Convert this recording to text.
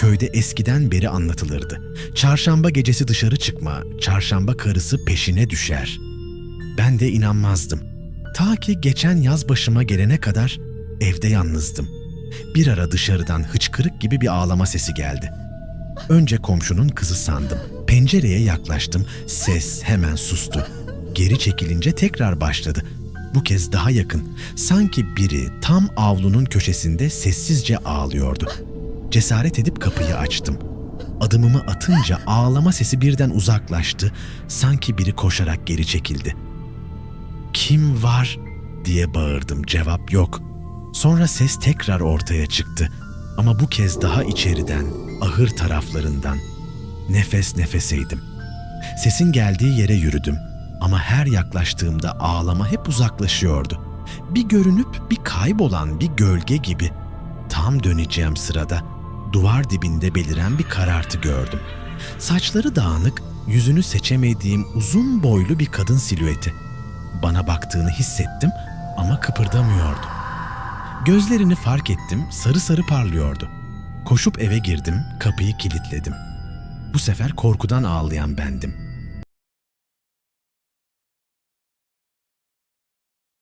köyde eskiden beri anlatılırdı. Çarşamba gecesi dışarı çıkma, çarşamba karısı peşine düşer. Ben de inanmazdım. Ta ki geçen yaz başıma gelene kadar evde yalnızdım. Bir ara dışarıdan hıçkırık gibi bir ağlama sesi geldi. Önce komşunun kızı sandım. Pencereye yaklaştım. Ses hemen sustu. Geri çekilince tekrar başladı. Bu kez daha yakın. Sanki biri tam avlunun köşesinde sessizce ağlıyordu. Cesaret edip kapıyı açtım. Adımımı atınca ağlama sesi birden uzaklaştı. Sanki biri koşarak geri çekildi. Kim var diye bağırdım. Cevap yok. Sonra ses tekrar ortaya çıktı. Ama bu kez daha içeriden, ahır taraflarından. Nefes nefeseydim. Sesin geldiği yere yürüdüm. Ama her yaklaştığımda ağlama hep uzaklaşıyordu. Bir görünüp bir kaybolan bir gölge gibi. Tam döneceğim sırada duvar dibinde beliren bir karartı gördüm. Saçları dağınık, yüzünü seçemediğim uzun boylu bir kadın silüeti. Bana baktığını hissettim ama kıpırdamıyordu. Gözlerini fark ettim, sarı sarı parlıyordu. Koşup eve girdim, kapıyı kilitledim. Bu sefer korkudan ağlayan bendim.